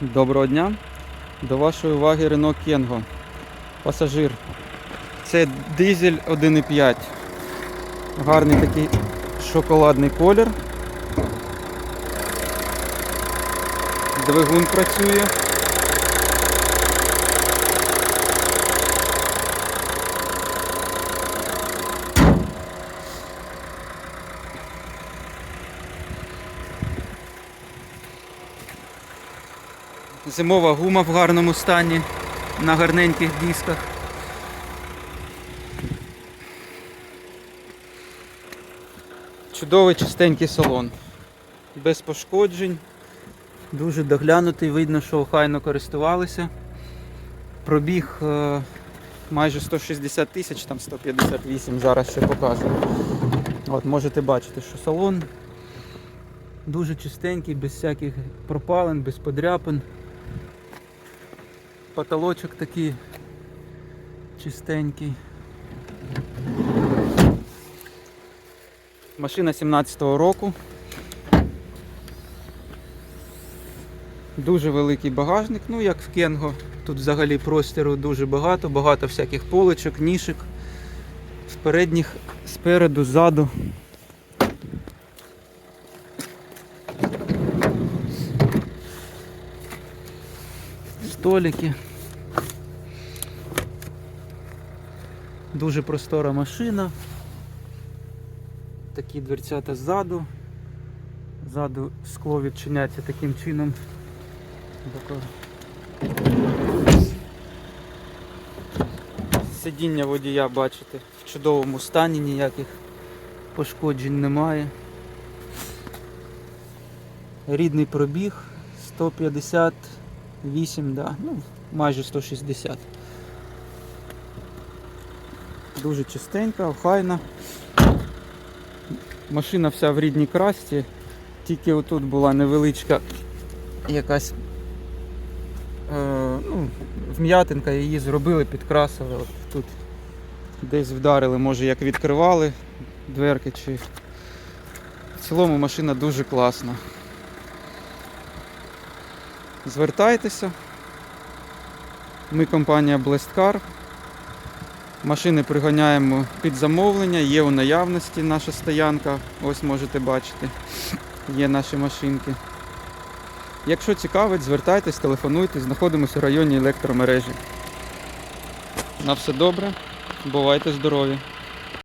Доброго дня. До вашої уваги Renault Kengo. Пасажир. Це дизель 1,5. Гарний такий шоколадний колір. Двигун працює. Зимова гума в гарному стані на гарненьких дисках. Чудовий чистенький салон. Без пошкоджень. Дуже доглянутий, видно, що охайно користувалися. Пробіг е, майже 160 тисяч, там 158 зараз ще покажу. От, можете бачити, що салон дуже чистенький, без всяких пропалин, без подряпин. Потолочок такий чистенький. Машина 17-го року. Дуже великий багажник, ну як в Кенго. Тут взагалі простору дуже багато, багато всяких поличок, нішик. З передніх, спереду, ззаду. Столики. Дуже простора машина. Такі дверцята ззаду. Ззаду скло відчиняється таким чином. Сидіння водія бачите в чудовому стані, ніяких пошкоджень немає. Рідний пробіг 158, да, ну, майже 160. Дуже чистенька, охайна. Машина вся в рідній красті, тільки отут була невеличка якась е, ну, вм'ятинка, її зробили, підкрасили. От тут десь вдарили, може як відкривали дверки чи. В цілому машина дуже класна. Звертайтеся. Ми компанія Blest Car. Машини приганяємо під замовлення, є у наявності наша стоянка, ось можете бачити, є наші машинки. Якщо цікавить, звертайтесь, телефонуйте, знаходимося в районі електромережі. На все добре, бувайте здорові!